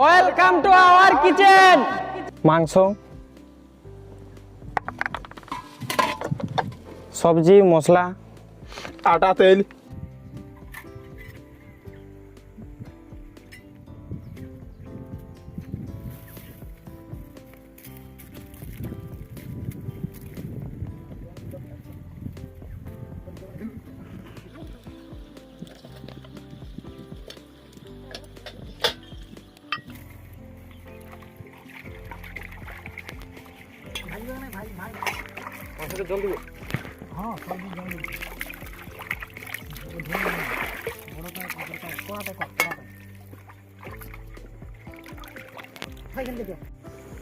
Welcome to our kitchen মাংস সবজি মশলা। আটা তেল।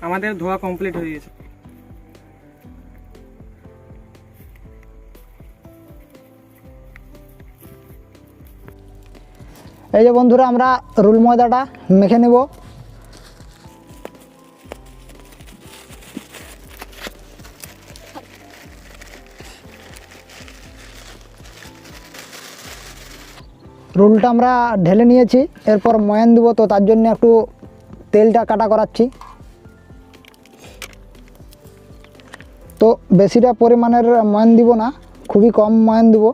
আমাদের ধোয়া কমপ্লিট হয়ে গেছে। এই যে বন্ধুরা আমরা রুল ময়দাটা মেখে নেব। রুলটা আমরা ঢেলে নিয়েছি, এরপর ময়ান দেবো তো তার জন্য একটু তেলটা কাটা করাচ্ছি। তো বেশিটা পরিমাণের ময়ান দিব না, খুবই কম ময়ান দেবো।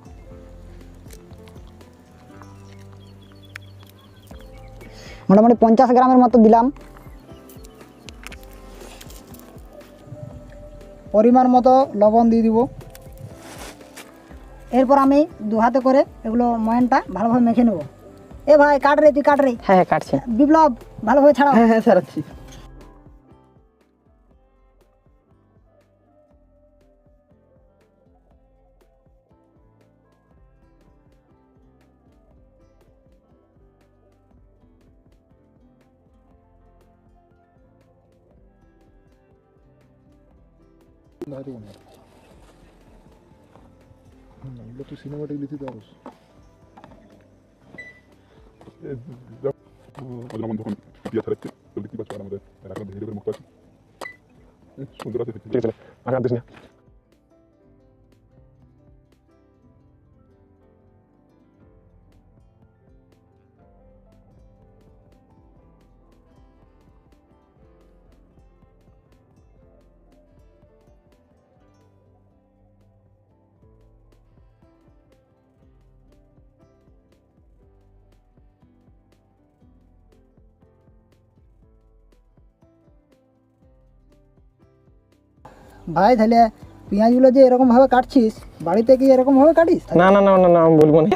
মোটামুটি পঞ্চাশ গ্রামের মতো দিলাম। পরিমাণ মতো লবণ দিয়ে দিব। এরপর আমি দু হাতে করে এগুলো ময়নটা ভালোভাবে মেখে নেব। এ ভাই কাট রে তুই কাট রে। হ্যাঁ হ্যাঁ কাটছি। বিপ্লব ভালোভাবে ছাড়াও। হ্যাঁ হ্যাঁ ছাড়াচ্ছি। এগুলো তুই সিনেমাটিক লিখতে পারস যখন তখন দিয়া ছাড়াচ্ছে তো দেখতে পাচ্ছ আর আমাদের এলাকার ভেঙে দেবে মুক্ত আছে সুন্দর আছে ঠিক আছে আগে আর দিস না ভাই, তাহলে পেঁয়াজগুলো যে এরকমভাবে কাটছিস, বাড়িতে কি এরকমভাবে কাটিস? না না না না না, আমি বলব না।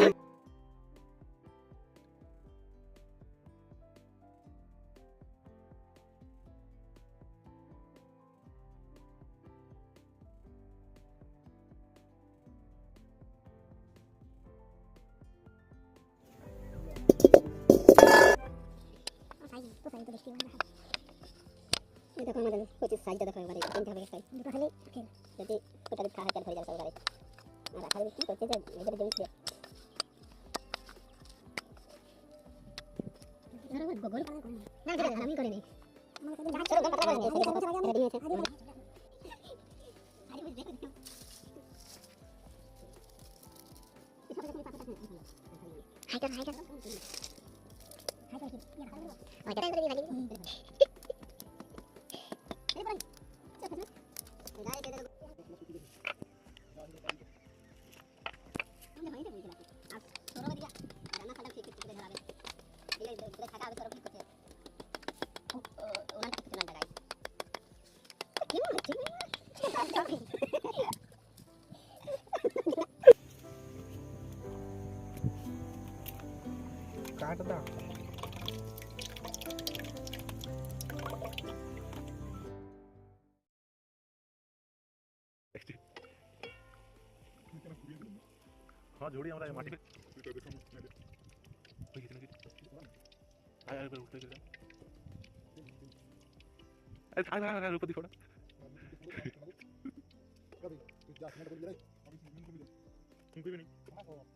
দেখো আমাদের কচির সাইজটা দেখো এবারে তিনটে হবে সাইজ দুটো খালি যদি ওটা দিতে হাজার ধরে যাবে এবারে আর আখালি কি করছে যে এদের জমি ছিল না যেটা আমি করে নেই চলো গল্প করে নেই রেডি হয়েছে হাইটার হাইটার হাইটার কি ওইটা করে দিই কাট দা হ্যাঁ ঝুড়ি আমরা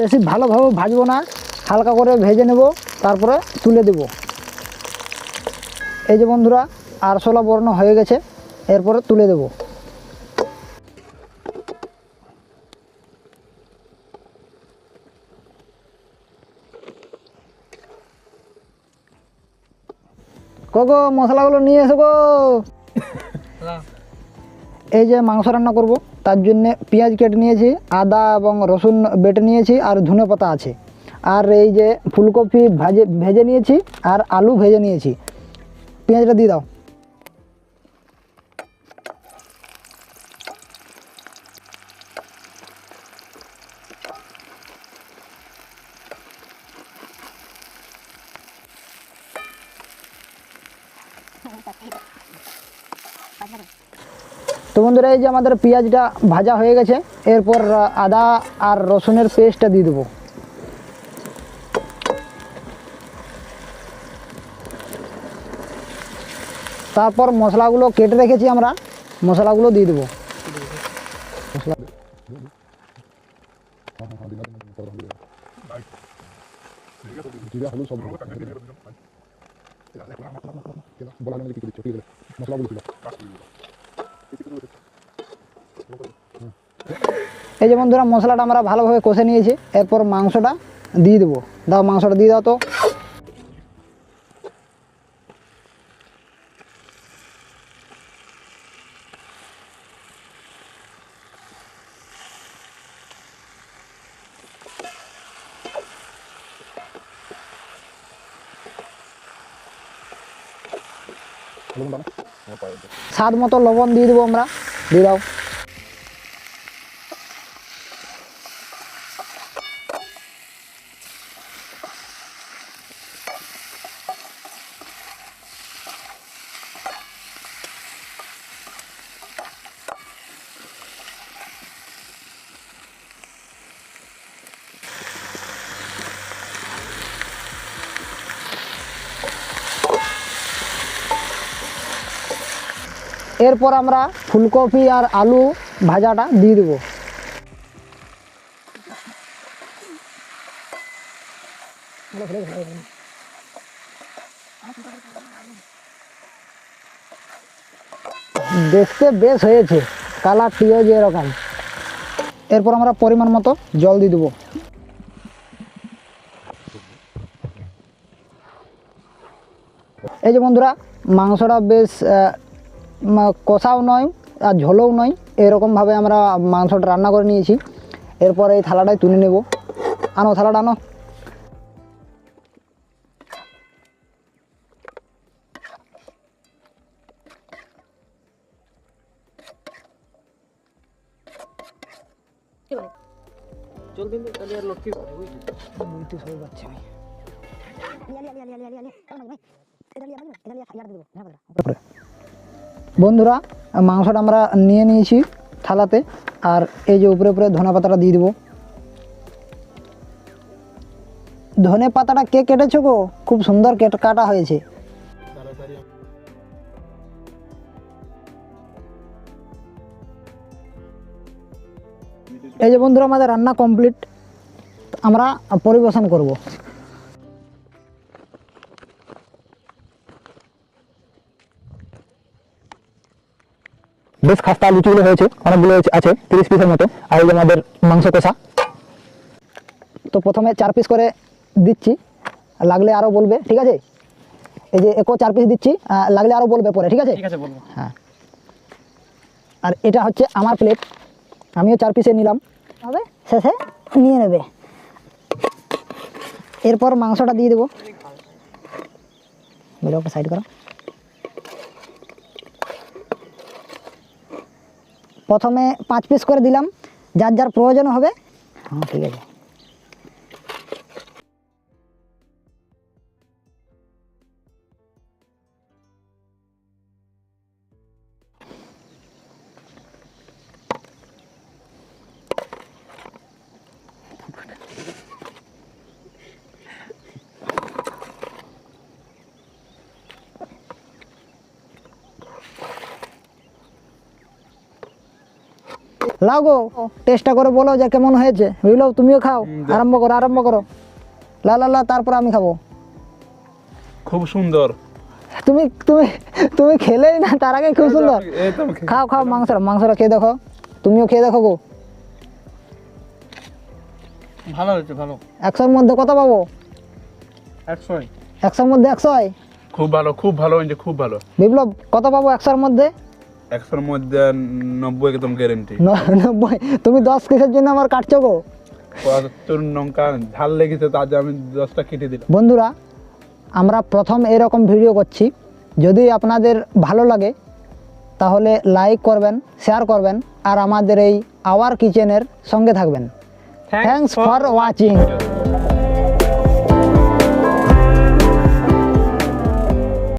বেশি ভালোভাবে ভাজবো না হালকা করে ভেজে নেব তারপরে তুলে দেব। এই যে বন্ধুরা আরশোলা বর্ণ হয়ে গেছে এরপরে তুলে দেব। গো মশলাগুলো নিয়ে এসো গো। এই যে মাংস রান্না করব। তার জন্য পেঁয়াজ কেটে নিয়েছি, আদা এবং রসুন বেটে নিয়েছি আর ধনে পাতা আছে। আর এই যে ফুলকপি ভাজে ভেজে নিয়েছি আর আলু ভেজে নিয়েছি। পেঁয়াজটা দিয়ে দাও। তো বন্ধুরা, এই যে আমাদের পেঁয়াজটা ভাজা হয়ে গেছে, এরপর আদা আর রসুনের পেস্টটা দিয়ে দেবো। তারপর মশলাগুলো কেটে রেখেছি আমরা, মশলাগুলো দিয়ে দেবো। আছে মশলাগুলো এই যে বন্ধুরা মশলাটা আমরা ভালোভাবে কষে নিয়েছি, এরপর মাংসটা দিয়ে দেবো। দাও মাংসটা দিয়ে দাও তো। স্বাদ মতো লবণ দিয়ে দেবো আমরা। দিয়ে দাও। এরপর আমরা ফুলকপি আর আলু ভাজাটা দিয়ে দেবো। দেখতে বেশ হয়েছে কালারটিও যে এরকম। এরপর আমরা পরিমাণ মতো জল দিয়ে দেবো। এই যে বন্ধুরা, মাংসটা বেশ কষাও নয় আর ঝোলও নয় এরকমভাবে আমরা মাংসটা রান্না করে নিয়েছি এরপর এই থালাটাই তুলে নেব আনো থালাটা আনো তাহলে বন্ধুরা, মাংসটা আমরা নিয়ে নিয়েছি থালাতে, আর এই যে উপরে উপরে ধনে পাতাটা দিয়ে দেবো। ধনে পাতাটা কে কেটেছো গো? খুব সুন্দর কেটে কাটা হয়েছে। এই যে বন্ধুরা, আমাদের রান্না কমপ্লিট আমরা পরিবেশন করব। বেশ খাস্তা লুচিগুলো হয়েছে অনেকগুলো আছে তিরিশ পিসের মতো। আর এই যে আমাদের মাংস কষা। তো প্রথমে চার পিস করে দিচ্ছি লাগলে আরও বলবে ঠিক আছে? এই যে একো চার পিস দিচ্ছি লাগলে আরও বলবে পরে ঠিক আছে? ঠিক আছে বলব। হ্যাঁ। আর এটা হচ্ছে আমার প্লেট আমিও চার পিসে নিলাম। হবে শেষে নিয়ে নেবে। এরপর মাংসটা দিয়ে দেবো। সাইড করো। প্রথমে পাঁচ পিস করে দিলাম। যার যার প্রয়োজন হবে। হ্যাঁ ঠিক আছে। লাও গো টেস্টটা করে বলো যে কেমন হয়েছে। বুঝলো? তুমিও খাও আরম্ভ করো আরম্ভ করো। লা লা লা তারপর আমি খাব। খুব সুন্দর। তুমি তুমি তুমি খেলেই না তার আগে খুব সুন্দর। খাও খাও মাংসটা মাংসটা খেয়ে দেখো। তুমিও খেয়ে দেখো গো। ভালো হয়েছে ভালো। একশোর মধ্যে কত পাবো? একশোই। একশোর মধ্যে একশোই? খুব ভালো খুব ভালো খুব ভালো। বিপ্লব কত পাবো একশোর মধ্যে? একশোর মধ্যে নব্বই একদম গ্যারেন্টি নব্বই। তুমি দশ কিসের জন্য আমার কাটছো গো। তোর লঙ্কা ঝাল লেগেছে তার জন্য আমি দশটা কেটে দিলাম। বন্ধুরা আমরা প্রথম এরকম ভিডিও করছি। যদি আপনাদের ভালো লাগে তাহলে লাইক করবেন শেয়ার করবেন আর আমাদের এই আওয়ার কিচেনের সঙ্গে থাকবেন। Thanks for watching